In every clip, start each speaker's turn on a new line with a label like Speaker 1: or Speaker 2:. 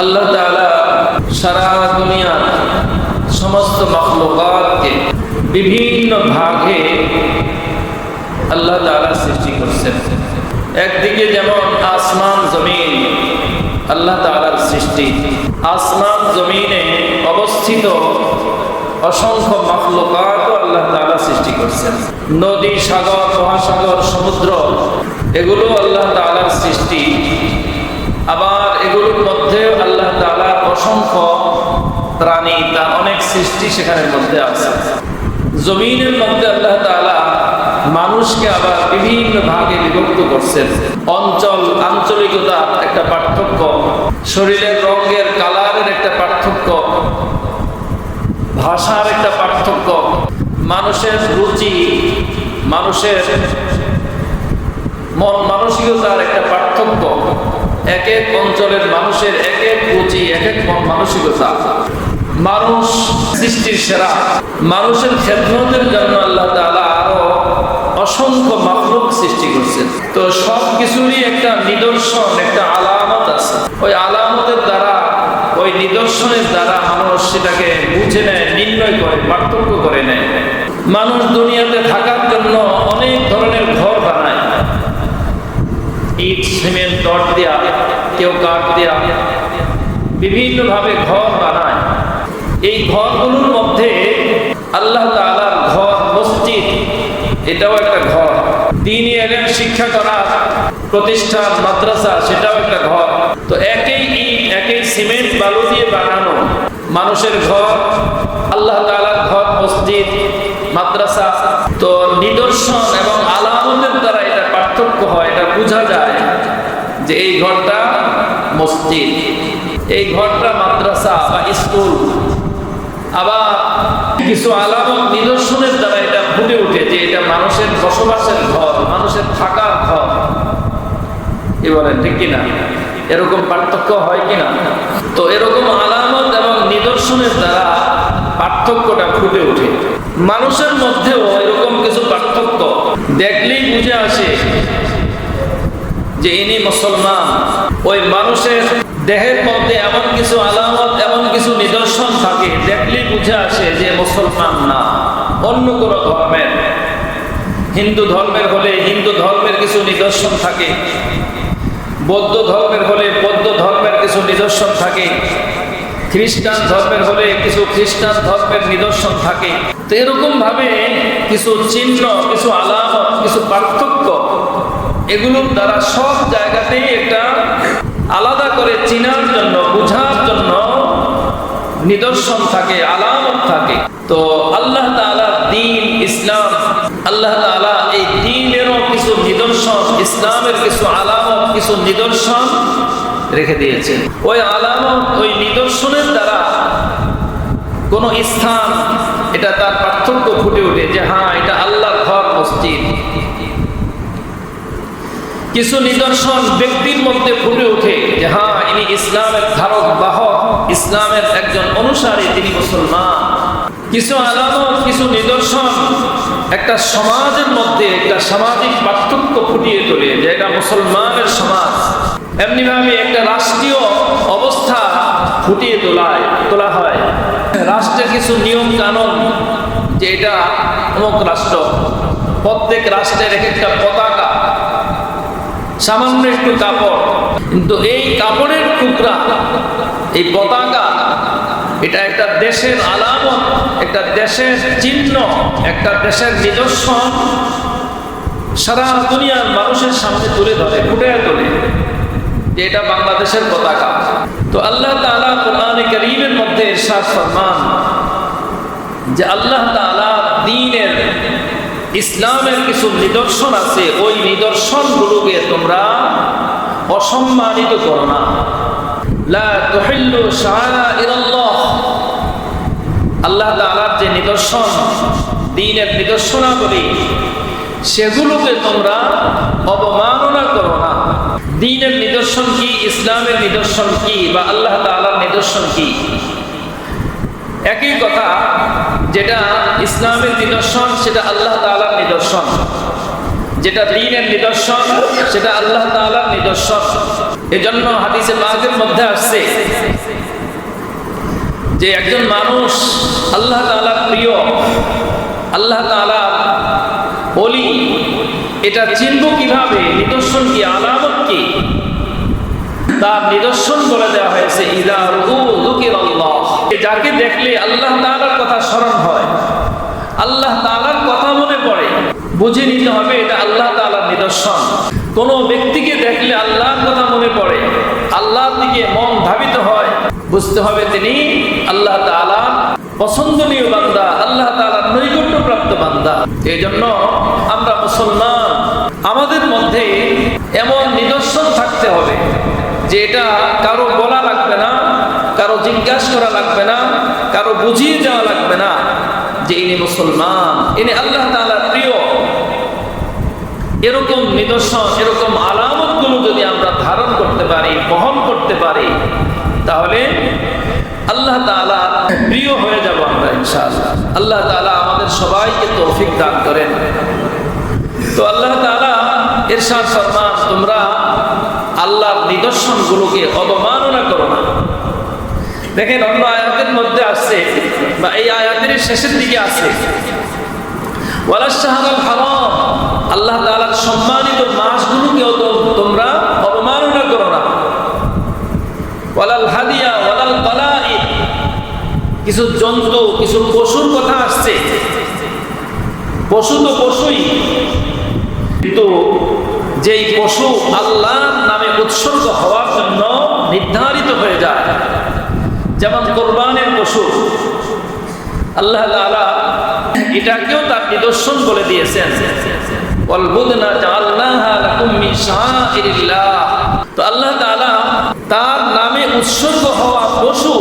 Speaker 1: আল্লাহ তাআলা সারা দুনিয়ার সমস্ত মখলুকাতকে বিভিন্ন ভাগে আল্লাহ তাআলা সৃষ্টি করছেন। একদিকে যেমন আসমান, জমিন, আল্লাহ তালার সৃষ্টি। আসমান, জমিনে অবস্থিত অসংখ্য মখলুকাতও আল্লাহ তাআলা সৃষ্টি করছেন। নদী, সাগর, মহাসাগর, সমুদ্র, এগুলো আল্লাহ তালার সৃষ্টি। আবার এগুলোর মধ্যে আল্লাহ তালা অসংখ্য প্রাণী, তার অনেক সৃষ্টি সেখানের মধ্যে আছে। জমিনের মধ্যে আল্লাহ তাআলা মানুষকে আবার বিভিন্ন ভাগে বিভক্ত করছেন। অঞ্চল আঞ্চলিকতার একটা পার্থক্য, শরীরের রঙের, কালারের একটা পার্থক্য, ভাষার একটা পার্থক্য, মানুষের রুচি, মানুষের মন মানসিকতার একটা পার্থক্য। এক এক অঞ্চলের মানুষের এক এক রুচি এক এক মানসিকতা। মানুষ সৃষ্টির সেরা। মানুষের খেদমতের জন্য আল্লাহ তাআলা আরও অসংখ্য মাফলুক সৃষ্টি করছেন। তো সব কিছুরই একটা নিদর্শন, একটা আলামত আছে। ওই আলামতের দ্বারা, ওই নিদর্শনের দ্বারা মানুষ সেটাকে বুঝে নেয়, নির্ণয় করে, পার্থক্য করে নেয়। মানুষ দুনিয়াতে থাকার জন্য অনেক ধরনের ঘর ইট, সিমেন্ট দট দেয়া, কেউ কাঠ দেয়া বিভিন্নভাবে ঘর বানায়। এই ঘরগুলোর মধ্যে আল্লাহ তাআলার ঘর, মসজিদ, এটাও একটা ঘর। দিন এলেন শিক্ষা করা, প্রতিষ্ঠান, মাদ্রাসা, সেটাও একটা ঘর। তো একই ইট, একই সিমেন্ট, বালু দিয়ে বানানো মানুষের ঘর, আল্লাহ তাআলার ঘর, মসজিদ, মাদ্রাসা। তো নিদর্শন এবং আলামতের হয়, এটা বোঝা যায় যে এই ঘরটা মসজিদ। এই ঘরটা মাদ্রাসা বা স্কুল। আবার কিছু আলামত নিদর্শনের দ্বারা এটা ফুটে ওঠে যে এটা মানুষের বসবাসের ঘর, মানুষের থাকার ঘর। কি বলেন, ঠিক কিনা? এরকম পার্থক্য হয় কিনা? তো এরকম আলামত এবং নিদর্শনের দ্বারা পার্থক্যটা ফুটে ওঠে। মানুষের মধ্যেও এরকম কিছু পার্থক্য দেখলেই বুঝে আসে যে ইনি মুসলমান, ওই মানুষের দেহের মধ্যে এমন কিছু আলামত, এমন কিছু নিদর্শন থাকে, দেখলেই বুঝে আসে যে মুসলমান না, অন্য কোনো ধর্মের। হিন্দু ধর্মের হলে হিন্দু ধর্মের কিছু নিদর্শন থাকে, বৌদ্ধ ধর্মের হলে বৌদ্ধ ধর্মের কিছু নিদর্শন থাকে, খ্রিস্টান ধর্মের হলে কিছু খ্রিস্টান ধর্মের নিদর্শন থাকে। তো এরকম ভাবে কিছু চিহ্ন, কিছু আলামত, কিছু পার্থক্য এগুলোর দ্বারা সব জায়গাতেই একটা আলাদা করে চিনার জন্য, বোঝার জন্য নিদর্শন থাকে, আলামত থাকে। তো আল্লাহ দিন, ইসলাম, আল্লাহ এই দিনেরও কিছু নিদর্শন, ইসলামের কিছু আলামত, কিছু নিদর্শন রেখে দিয়েছেন। ওই আলামত, ওই নিদর্শনের দ্বারা কোন স্থান, এটা তার পার্থক্য ফুটে ওঠে যে হ্যাঁ এটা আল্লাহর ঘর, মসজিদ। কিছু নিদর্শন ব্যক্তির মধ্যে ফুটে ওঠে যে হ্যাঁ ইনি ইসলামের ধারক, বাহক। ইসলামের একজন অনুসারী, তিনি মুসলমান। কিছু আলামত, কিছু নিদর্শন একটা সমাজের মধ্যে একটা সামাজিক পার্থক্য ফুটিয়ে তোলে যে, এটা মুসলমানের সমাজ। এমনিভাবে একটা রাষ্ট্রীয় অবস্থা ফুটিয়ে তোলায়, তোলা হয়। রাষ্ট্রের কিছু নিয়ম কানুন যে, এটা অমুক রাষ্ট্র, প্রত্যেক রাষ্ট্রের এক একটা পতাকা। সামান্য একটু কাপড়। কিন্তু এই কাপড়ের টুকরা, এই পতাকা, এটা একটা দেশের আলামত, একটা দেশের চিহ্ন, একটা দেশের নিদর্শন সারা দুনিয়ার মানুষের সামনে তুলে ধরে, ফুটে তোলে যে এটা বাংলাদেশের পতাকা। তো আল্লাহ তাআলা কোরআনে করিমের মধ্যে ইরশাদ ফরমান যে আল্লাহ তাআলা দ্বীনের ইসলামের কিছু নিদর্শন আছে, ওই নিদর্শনগুলোকে তোমরা অসম্মানিত করো না। আল্লাহ তাআলার যে নিদর্শন দ্বীনের নিদর্শনাবলী, সেগুলোকে তোমরা অবমাননা করো না। দ্বীনের নিদর্শন কি, ইসলামের নিদর্শন কি, বা আল্লাহ তাআলার নিদর্শন কি? একই কথা যেটা ইসলামের নিদর্শন, সেটা আল্লাহ তাআলার নিদর্শন। যেটা দিনের নিদর্শন, সেটা আল্লাহ তাআলার নিদর্শন। এজন্য হাদিসে পাকের মধ্যে আসছে যে একজন মানুষ আল্লাহ তাআলার প্রিয়, আল্লাহ তাআলা বলি এটা চিনব কীভাবে? নিদর্শন কি, আলামত কি? তার নিদর্শন বলে দেওয়া হয়েছে, ইদা রুহু যুকির আল্লাহ যাকে দেখলে আল্লাহ তাআলার কথা স্মরণ হয়, আল্লাহ তাআলার কথা মনে পড়ে। বুঝে নিতে হবে এটা আল্লাহ তাআলার নিদর্শন। কোন ব্যক্তিকে দেখলে আল্লাহর কথা মনে পড়ে, আল্লাহর দিকে মন ধাবিত হয়, বুঝতে হবে তিনি আল্লাহ তাআলা পছন্দনীয় বান্দা, আল্লাহ তাআলার নৈকট্যপ্রাপ্ত বান্দা। এই জন্য আমরা মুসলমান, আমাদের মধ্যে এমন নিদর্শন থাকতে হবে যে এটা কারও বলা লাগবে না কারও জিজ্ঞাসা করা লাগবে না, কারও বুঝিয়ে যাওয়া লাগবে না যে ইনি মুসলমান, ইনি আল্লাহ তাআলার প্রিয়। এরকম নিদর্শন, এরকম আলামত আলামতগুলো যদি আমরা ধারণ করতে পারি, বহন করতে পারি, তাহলে আল্লাহ তাআলা প্রিয় হয়ে যাব আমরা ইনশাআল্লাহ। আল্লাহ তাআলা আমাদের সবাইকে তৌফিক দান করেন। তো আল্লাহ তাআলা ইরশাদ ফরমান, তোমরা আল্লাহর নিদর্শন নিদর্শনগুলোকে অবমাননা করো না। দেখেন অন্য আয়াতের মধ্যে আসছে, বা এই আয়াতের শেষের দিকে আছে ওয়ালাশাহারাল হারাম, আল্লাহ তাআলার সম্মানিত মাসগুলোকেও তো তোমরা অবমাননা করো না। কিছু জন্তু, কিছু পশুর কথা আসছে। পশু তো পশুই, কিন্তু যেই পশু আল্লাহর নামে উৎসর্গ হওয়ার জন্য নির্ধারিত হয়ে যায় যেমন কোরবানের পশু। আল্লাহ এটাকেও তার নিদর্শন বলে দিয়েছেন। আল্লাহ তার নামে উৎসর্গ হওয়া পশু,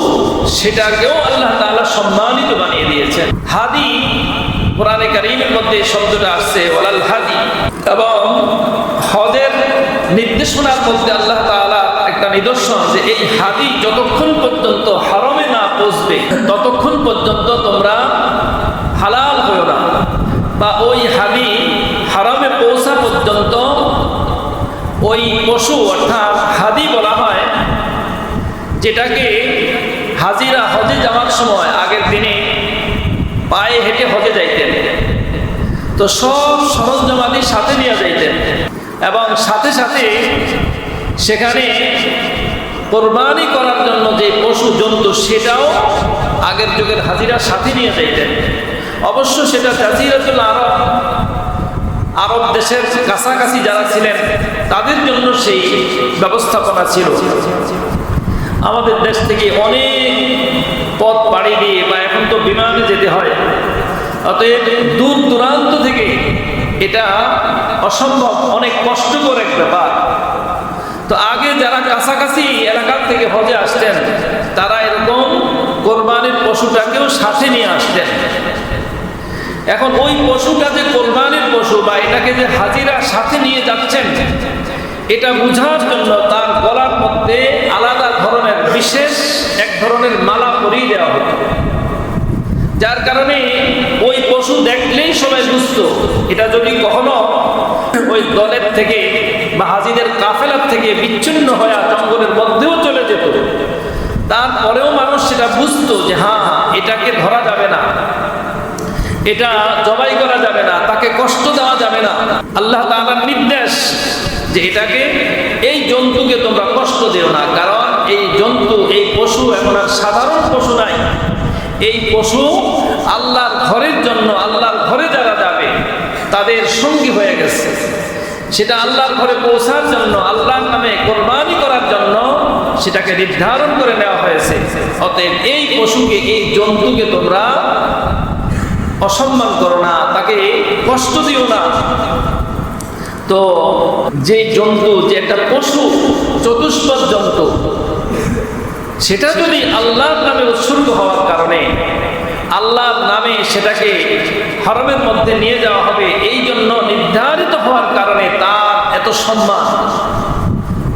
Speaker 1: সেটাকেও আল্লাহ সম্মানিত বানিয়ে দিয়েছেন। হাদি শব্দটা আসছে হাদি। এবং নির্দেশনার মধ্যে আল্লাহ একটা নিদর্শন যে এই হাদি যতক্ষণ পর্যন্ত হারমে না পৌঁছবে, ততক্ষণ পর্যন্ত তোমরা হালাল হয়েও না। বা ওই হাদি হারামে পৌঁছা পর্যন্ত ওই পশু অর্থাৎ হাদি বলা হয়, যেটাকে হাজিরা হজে যাওয়ার সময় আগের দিনে পায়ে হেঁটে হজে যাইতেন। তো সব সরঞ্জামাদি সাথে নিয়ে যাইতেন। এবং সাথে সাথে সেখানে কোরবানি করার জন্য যে পশু জন্তু, সেটাও আগের যুগের হাজিরা সাথে নিয়ে যাইতেন। অবশ্য সেটা জাজিরাতুল আরব আরব দেশের কাছাকাছি যারা ছিলেন, তাদের জন্য সেই ব্যবস্থাপনা ছিল। আমাদের দেশ থেকে অনেক পথ পাড়ি দিয়ে বা এখন তো বিমানে যেতে হয়। অতএব দূর দূরান্ত থেকে এটা অসম্ভব, অনেক কষ্টকর এক ব্যাপার। তো আগে যারা কাছাকাছি এলাকার থেকে হজে আসতেন, তারা এরকম কোরবানির পশুটাকেও সাথে নিয়ে আসতেন। এখন ওই পশুটা যে কোরবানির পশু বা এটাকে যে হাজিরা সাথে নিয়ে যাচ্ছেন, এটা বোঝার জন্য তার গলার মধ্যে আলাদা ধরনের, বিশেষ এক ধরনের মালা পরিয়ে দেওয়া হতো যার কারণে ওই পশু দেখলেই সবাই বুঝত এটা যদি কখনো ওই দলের থেকে বা হাজিদের কাফেলার থেকে বিচ্ছিন্ন হয়ে জঙ্গলের মধ্যেও চলে যেত। তারপরেও মানুষ সেটা বুঝতো যে হ্যাঁ এটাকে ধরা যাবে না। এটা জবাই করা যাবে না, তাকে কষ্ট দেওয়া যাবে না। আল্লাহ তাআলার নির্দেশ যে এটাকে, এই জন্তুকে তোমরা কষ্ট দিও না, কারণ এই জন্তু, এই পশু এখন আর সাধারণ পশু নাই। এই পশু আল্লাহর ঘরের জন্য, আল্লাহর ঘরে যারা যাবে, তাদের সঙ্গী হয়ে গেছে। সেটা আল্লাহর ঘরে পৌঁছার জন্য, আল্লাহর নামে কোরবানি করার জন্য সেটাকে নির্ধারণ করে নেওয়া হয়েছে। অতএব এই পশুকে, এই জন্তুকে তোমরা অসম্মান করো না, তাকে কষ্ট দিও না। তো যে জন্তু, যে একটা পশু, চতুষ্পদ জন্তু, সেটা যদি আল্লাহর নামে উৎসর্গ হওয়ার কারণে আল্লাহর নামে সেটাকে হরমের মধ্যে নিয়ে যাওয়া হবে, এই জন্য নির্ধারিত হওয়ার কারণে তার এত সম্মান।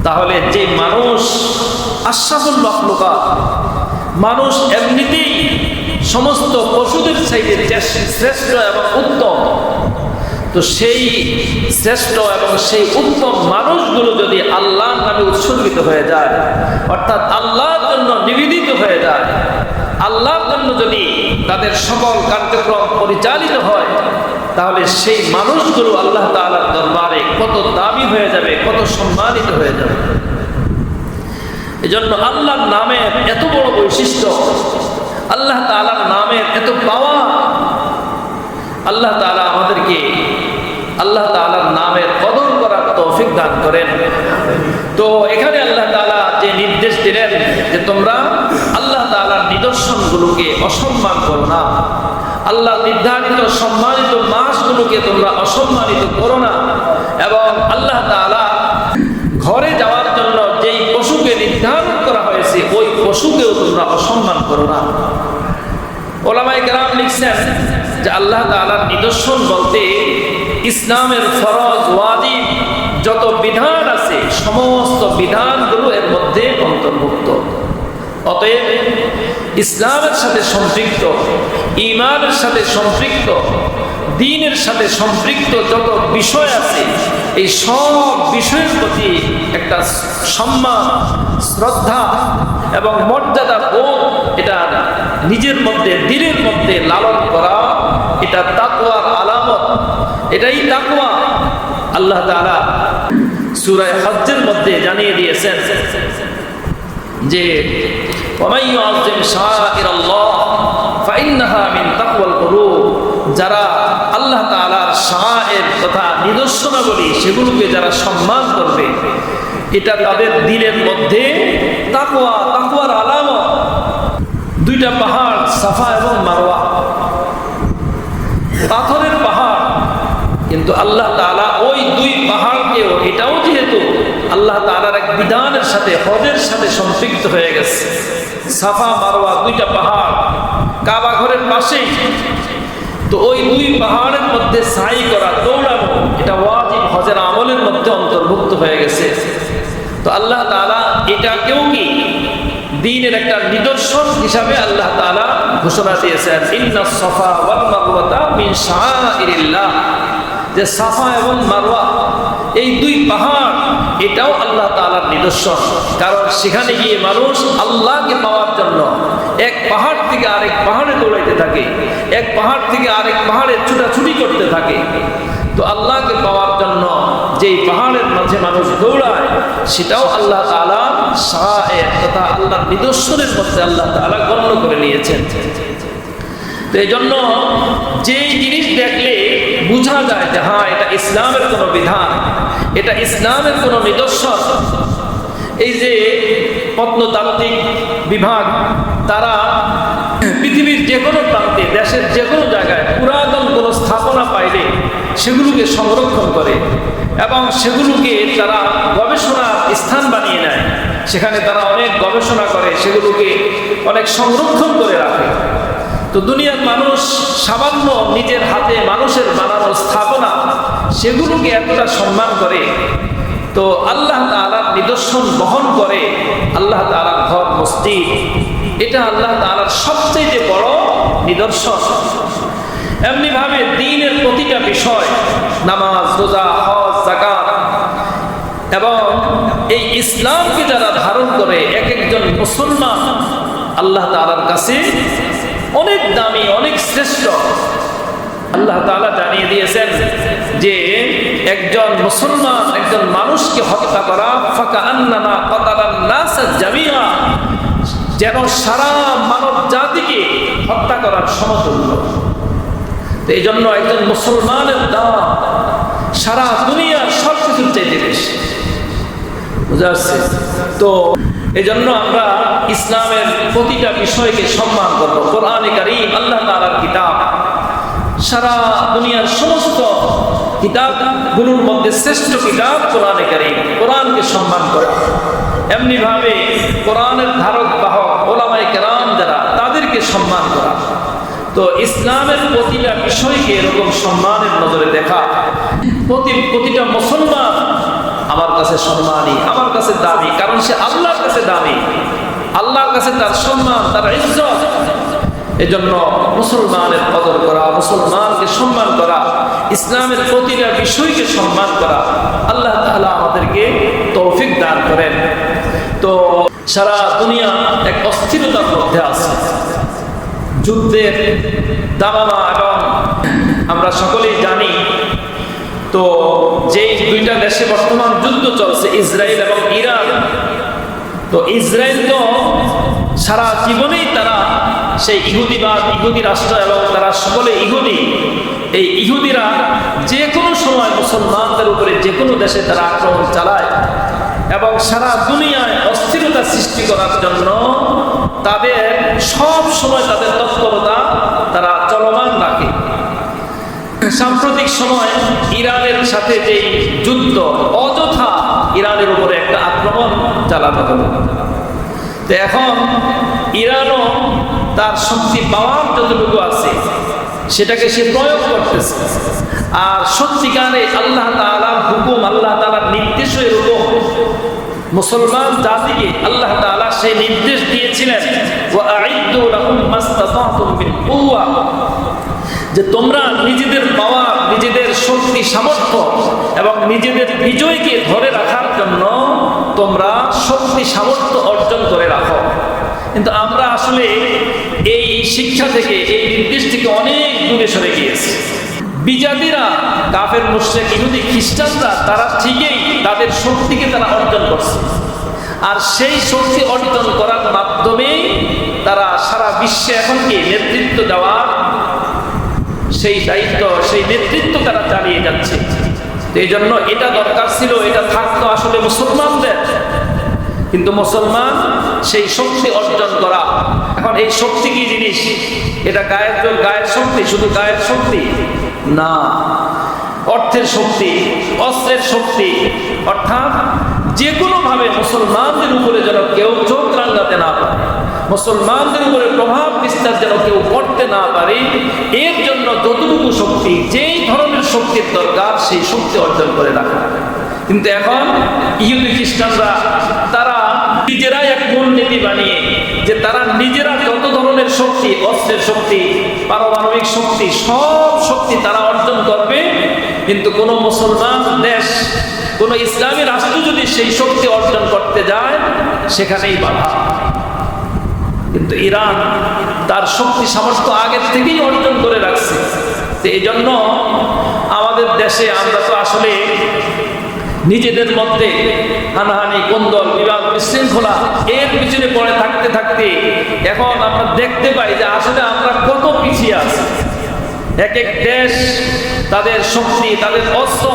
Speaker 1: তাহলে যে মানুষ আশ্বাসন মখলুকা মানুষ এমনিতেই সমস্ত পশুদের চাইতে শ্রেষ্ঠ এবং উত্তম, তো সেই শ্রেষ্ঠ এবং সেই উত্তম মানুষগুলো যদি আল্লাহ নামে উৎসর্গিত হয়ে যায়, অর্থাৎ আল্লাহর জন্য নিবেদিত হয়ে যায়, আল্লাহর জন্য যদি তাদের সকল কার্যক্রম পরিচালিত হয় তাহলে সেই মানুষগুলো আল্লাহ তাআলার দরবারে কত দামি হয়ে যাবে, কত সম্মানিত হয়ে যাবে। এজন্য আল্লাহর নামের এত বড় বৈশিষ্ট্য, আল্লাহ তাআলার নামের এত পাওয়া। আল্লাহ তালা আমাদেরকে আল্লাহ তাআলার নামের কদর করার তৌফিক দান করেন। তো এখানে আল্লাহ তাআলা যে নির্দেশ দিলেন যে তোমরা আল্লাহ তালার নিদর্শনগুলোকে অসম্মান করো না। আল্লাহ নির্ধারিত, সম্মানিত মাসগুলোকে তোমরা অসম্মানিত করো না। এবং আল্লাহ তাআলা ঘরে যাওয়ার জন্য যেই পশুকে নির্ধারণ করা হয়েছে, ওই পশুকেও তোমরা অসম্মান করো না। ওলামাই গ্রাম লিখছেন যে আল্লাহ তাআলার নিদর্শন বলতে ইসলামের ফরজ, ওয়াজিব যত বিধান আছে, সমস্ত বিধানগুলো এর মধ্যে অন্তর্ভুক্ত। অতএব ইসলামের সাথে সম্পৃক্ত ইমানের সাথে সম্পৃক্ত, দিনের সাথে সম্পৃক্ত যত বিষয় আছে, এই সব বিষয়ের প্রতি একটা সম্মান, শ্রদ্ধা এবং মর্যাদা বোধ এটা নিজের মধ্যে দিনের মধ্যে লালন করা, এটা তাকওয়ার আলামত, এটাই তাকুয়া আল্লাহ তাআলা সুরায় হজ্জের মধ্যে জানিয়ে দিয়েছেন যে وَمَن يُعَظِّمْ شَعَائِرَ اللَّهِ فَإِنَّهَا مِن تَقْوَى الْقُلُوبِ যারা আল্লাহ তাআলার শায়ের তথা নিদর্শনাবলী সেগুলোকে যারা সম্মান করবে এটা তাদের দিলের মধ্যে তাকওয়া তাকওয়ার আলামত দুইটা পাহাড় সাফা এবং মারওয়া পাথরের পাহাড় কিন্তু আল্লাহ তাআলা ওই দুই পাহাড়কেও এটাও যেহেতু আল্লাহ তাআলার এক বিধানের সাথে, হজের সাথে সম্পৃক্ত হয়ে গেছে। সাফা মারোয়া দুইটা পাহাড় কাবা ঘরের পাশেই। তো ওই দুই পাহাড়ের মধ্যে সাই করা, দৌড়ানো, এটা ওয়াজিব, হজের আমলের মধ্যে অন্তর্ভুক্ত হয়ে গেছে। তো আল্লাহ তাআলা এটাকেও কি দিনের একটা নিদর্শন হিসাবে আল্লাহ তালা ঘোষণা দিয়েছেন সফা যে সাফা এবং মারওয়া, এই দুই পাহাড়, এটাও আল্লাহ তাআলার নিদর্শন। কারণ সেখানে গিয়ে মানুষ আল্লাহকে পাওয়ার জন্য এক পাহাড় থেকে আরেক পাহাড়ে দৌড়াইতে থাকে, এক পাহাড় থেকে আরেক পাহাড়ে ছুটাছুটি করতে থাকে। তো আল্লাহকে পাওয়ার জন্য যেই পাহাড়ের মাঝে মানুষ দৌড়ায়, সেটাও আল্লাহ শাহের তথা আল্লাহর নিদর্শনের মধ্যে আল্লাহ তাআলা গণ্য করে নিয়েছেন। এই জন্য যেই জিনিস দেখলে বোঝা যায় যে হ্যাঁ এটা ইসলামের কোনো বিধান, এটা ইসলামের কোনো নিদর্শন। এই যে প্রত্নতাত্ত্বিক বিভাগ, তারা পৃথিবীর যে কোনো প্রান্তে, দেশের যে কোনো জায়গায় পুরাতন কোনো স্থাপনা পাইলে সেগুলোকে সংরক্ষণ করে এবং সেগুলোকে তারা গবেষণার স্থান বানিয়ে নেয়। সেখানে তারা অনেক গবেষণা করে, সেগুলোকে অনেক সংরক্ষণ করে রাখে। তো দুনিয়ার মানুষ সামান্য নিজের হাতে মানুষের বানানো স্থাপনা, সেগুলোকে এতটা সম্মান করে। তো আল্লাহ তাআলার নিদর্শন বহন করে আল্লাহ তাআলার ঘর, মসজিদ। এটা আল্লাহ তাআলার সবচেয়ে বড় নিদর্শন। এমনিভাবে দিনের প্রতিটা বিষয়, নামাজ, রোজা, হজ জাকাত এবং এই ইসলামকে যারা ধারণ করে, এক একজন মুসলমান আল্লাহ তাআলার কাছে অনেক দামি, অনেক শ্রেষ্ঠ। আল্লাহ তাআলা জানিয়ে দিয়েছেন যে একজন মুসলমান, একজন মানুষকে হত্যা করা, ফাঁকা আন্নানা জামিয়া, যেন সারা মানব জাতিকে হত্যা করার সমতুল্য। এই জন্য একজন মুসলমানের দাম সারা দুনিয়ার সব কিছুর চাইতে বেশি। তো এই জন্য আমরা ইসলামের প্রতিটা বিষয়কে সম্মান করব। কোরআনে কারিম, আল্লাহ তাআলার কিতাব। সারা দুনিয়ার সমস্ত কিতাব কিতাবগুলোর মধ্যে শ্রেষ্ঠ কিতাব কোরআনে কারিম। কোরআনকে সম্মান করা। এমনিভাবে কোরআনের ধারক বাহক ওলামাই কেরাম যারা, তাদেরকে সম্মান করা। তো ইসলামের প্রতিটা বিষয়কে এরকম সম্মানের নজরে দেখা। প্রতি প্রতিটা মুসলমান আমার কাছে সম্মানী, আমার কাছে দামি, কারণ সে আল্লাহর কাছে দামি। আল্লাহর কাছে তার সম্মান, তার ইজ্জত। এজন্য মুসলমানের কদর করা, মুসলমানকে সম্মান করা, ইসলামের প্রতিটা বিষয়কে সম্মান করা আল্লাহ তাআলা আমাদেরকে তৌফিক দান করেন। তো সারা দুনিয়া এক অস্থিরতার মধ্যে আছে। যুদ্ধের দামামা এবং আমরা সকলেই জানি তো যেই দুইটা দেশে বর্তমান যুদ্ধ চলছে, ইসরায়েল এবং ইরান, তো ইসরায়েল তো সারা জীবনেই তারা সেই ইহুদিবাদ, ইহুদি রাষ্ট্র এবং তারা সকলে ইহুদি। এই ইহুদিরা যে কোনো সময় মুসলমানদের উপরে যে কোনো দেশে তারা আক্রমণ চালায় এবং সারা দুনিয়ায় অস্থিরতা সৃষ্টি করার জন্য তাদের সব সময় তাদের তৎপরতা তারা চলমান রাখে। সাম্প্রতিক সময় ইরানের সাথে যে যুদ্ধ, অযথা ইরানের উপরে একটা আক্রমণ চালানো হলো। তো এখন ইরানও তার শক্তি পাওয়ার যতটুকু আছে, সেটাকে সে প্রয়োগ করতেছে। আর সত্যিকারে আল্লাহ তালার হুকুম, আল্লাহ তালার নির্দেশ এরকম মুসলমান জাতিকে আল্লাহ তাআলা সেই নির্দেশ দিয়েছিলেন যে তোমরা নিজেদের পাওয়া, নিজেদের শক্তি, সামর্থ্য এবং নিজেদের বিজয়কে ধরে রাখার জন্য তোমরা শক্তি, সামর্থ্য অর্জন করে রাখো। কিন্তু আমরা আসলে এই শিক্ষা থেকে, এই নির্দেশ থেকে অনেক দূরে সরে গিয়েছি। বিজাতিরা, কাফের, মুশ্রেক, ইহুদি, খ্রিস্টানরা, তারা ঠিকই তাদের শক্তিকে তারা অর্জন করছে। আর সেই শক্তি অর্জন করার মাধ্যমে তারা সারা বিশ্বে এখন কি নেতৃত্ব দেওয়ার সেই দায়িত্ব, সেই নেতৃত্ব তারা চালিয়ে যাচ্ছে। এই জন্য এটা দরকার ছিল, এটা থাকতো আসলে মুসলমানদের। কিন্তু মুসলমান সেই শক্তি অর্জন করা। এখন এই শক্তি কি জিনিস? এটা গায়ের গায়ের শক্তি, শুধু গায়ের শক্তি? না। অর্থের শক্তি, অস্ত্রের শক্তি। অর্থাৎ যে কোনোভাবে মুসলমানদের উপরে যেন কেউ চোখ রাঙ্গাতে না পারে। মুসলমানদের উপরে প্রভাব বিস্তার যেন কেউ করতে না পারে, এর জন্য যতটুকু শক্তি, যেই ধরনের শক্তির দরকার, সেই শক্তি অর্জন করে রাখা। কিন্তু এখন ইহুদি খ্রিস্টানরা, তারা নিজেরাই এক মূলনীতি বানিয়ে, যে তারা নিজেরা যত ধরনের শক্তি, অস্ত্রের শক্তি, পারমাণবিক শক্তি, সব শক্তি তারা অর্জন করবে। কিন্তু কোনো মুসলমান দেশ, কোনো ইসলামী রাষ্ট্র যদি সেই শক্তি অর্জন করতে যায়, সেখানেই বাধা। কিন্তু ইরান তার শক্তি সামর্থ্য আগের থেকেই অর্জন করে রাখছে। এই জন্য আমাদের দেশে আমরা তো আসলে নিজেদের মধ্যে হানাহানি, কোন্দল, বিবাদ, বিশৃঙ্খলা এর পিছনে পড়ে থাকতে থাকতে এখন আমরা দেখতে পাই যে আসলে আমরা কত পিছিয়ে আছি। এক এক দেশ তাদের শক্তি, তাদের অস্ত্র,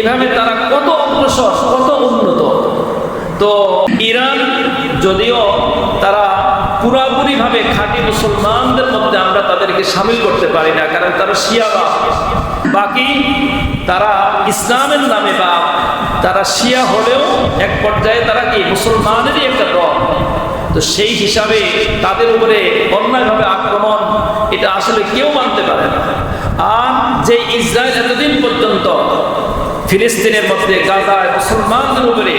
Speaker 1: এভাবে তারা কত অগ্রসর, কত উন্নত। তো ইরান যদিও তারা পুরাপুরিভাবে খাঁটি মুসলমানদের মধ্যে আমরা তাদেরকে সামিল করতে পারি না, কারণ তারা শিয়াবা বাকি তারা ইসলামের নামে বা তারা শিয়া হলেও এক পর্যায়ে তারা কি মুসলমানেরই একটা দল। তো সেই হিসাবে তাদের উপরে অন্যায়ভাবে আক্রমণ, এটা আসলে কেউ মানতে পারে না। আর যে ইসরায়েল এতদিন পর্যন্ত ফিলিস্তিনের মধ্যে গাজায় মুসলমানদের উপরে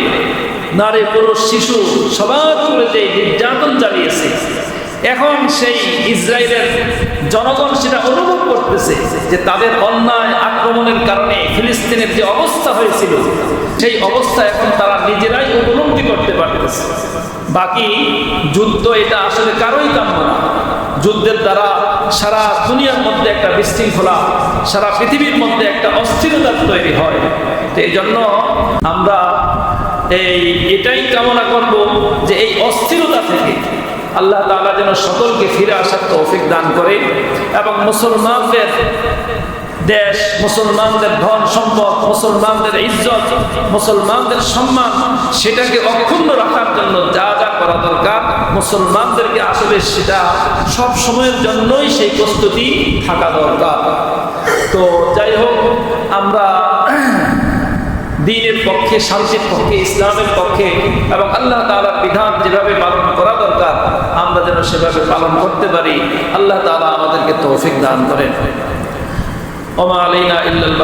Speaker 1: নারী পুরুষ শিশু সবার উপরে যে নির্যাতন চালিয়েছে, এখন সেই ইসরায়েলের জনগণ সেটা অনুভব করতেছে যে তাদের অন্যায় আক্রমণের কারণে ফিলিস্তিনের যে অবস্থা হয়েছিল, সেই অবস্থা এখন তারা নিজেরাই উপলব্ধি করতে পারতেছে। বাকি যুদ্ধ এটা আসলে কারোই কাম্য না। যুদ্ধের দ্বারা সারা দুনিয়ার মধ্যে একটা বিশৃঙ্খলা, সারা পৃথিবীর মধ্যে একটা অস্থিরতা তৈরি হয়। এই জন্য আমরা এই, এটাই কামনা করব যে এই অস্থিরতা থেকে আল্লাহ তাআলা যেন সকলকে ফিরে আসার তৌফিক দান করে এবং মুসলমানদের দেশ, মুসলমানদের ধন সম্পদ, মুসলমানদের ইজ্জত, মুসলমানদের সম্মান, সেটাকে অক্ষুণ্ণ রাখার জন্য যা যা করা দরকার, মুসলমানদেরকে আসলে সেটা সব সময়ের জন্যই সেই প্রস্তুতি থাকা দরকার। তো যাই হোক, আমরা দিনের পক্ষে, শান্তির পক্ষে, ইসলামের পক্ষে এবং আল্লাহ তালার বিধান যেভাবে পালন করা দরকার, আমরা যেন সেভাবে পালন করতে পারি। আল্লাহ তালা আমাদেরকে তৌফিক দান করেন। ওমা আলীনা ইল্লাল